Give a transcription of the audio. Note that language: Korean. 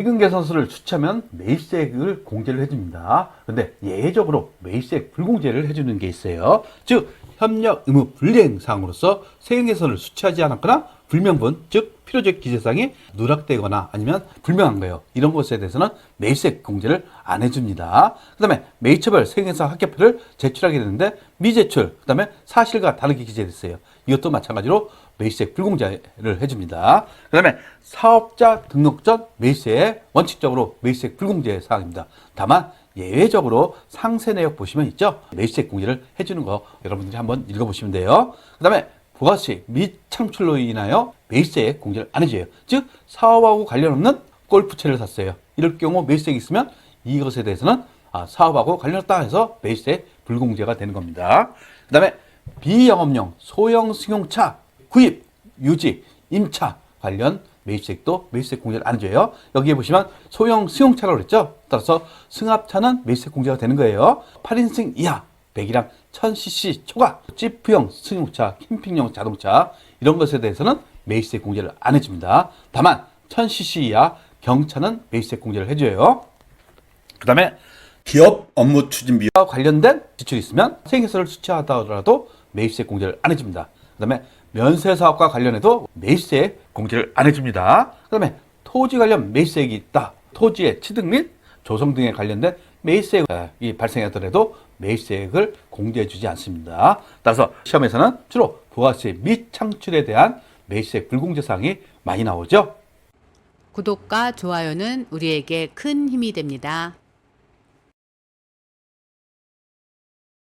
세금 개선서를 수취하면 매입세액을 공제를 해줍니다. 근데 예외적으로 매입세액 불공제를 해주는 게 있어요. 즉 협력 의무 불이행사항으로서 세금 개선을 수취하지 않았거나 불명분, 즉 필요적 기재사항이 누락되거나 아니면 불명한 거예요. 이런 것에 대해서는 매입세액 공제를 안 해줍니다. 그 다음에 매입처벌 세금계산 합격표를 제출하게 되는데 미제출, 그 다음에 사실과 다르게 기재됐어요. 이것도 마찬가지로 매입세액 불공제를 해줍니다. 그 다음에 사업자 등록 전 매입세에 원칙적으로 매입세액 불공제 사항입니다. 다만 예외적으로 상세 내역 보시면 있죠. 매입세액 공제를 해주는 거 여러분들이 한번 읽어보시면 돼요. 그 다음에 부가세 및 창출로 인하여 매입세액 공제를 안 해줘요. 즉 사업하고 관련 없는 골프채를 샀어요. 이럴 경우 매입세액이 있으면 이것에 대해서는 아, 사업하고 관련 없다 해서 매입세액 불공제가 되는 겁니다. 그 다음에 비영업용 소형 승용차 구입, 유지, 임차 관련 매입세액도 매입세액 공제를 안 해줘요. 여기에 보시면 소형 승용차라고 그랬죠. 따라서 승합차는 매입세액 공제가 되는 거예요. 8인승 이하 100이랑 1000cc 초과 지프형 승용차, 캠핑용 자동차 이런 것에 대해서는 매입세액 공제를 안 해줍니다. 다만 1000cc 이하 경차는 매입세액 공제를 해줘요. 그 다음에 기업 업무 추진비와 관련된 지출이 있으면 세계서를 수취하더라도 매입세 공제를 안 해줍니다. 그 다음에 면세 사업과 관련해도 매입세 공제를 안 해줍니다. 그 다음에 토지 관련 매입세액이 있다. 토지의 취득 및 조성 등에 관련된 매입세액이 발생하더라도 매입세액을 공제해주지 않습니다. 따라서 시험에서는 주로 부가세 및 창출에 대한 매입세액 불공제 사항이 많이 나오죠. 구독과 좋아요는 우리에게 큰 힘이 됩니다.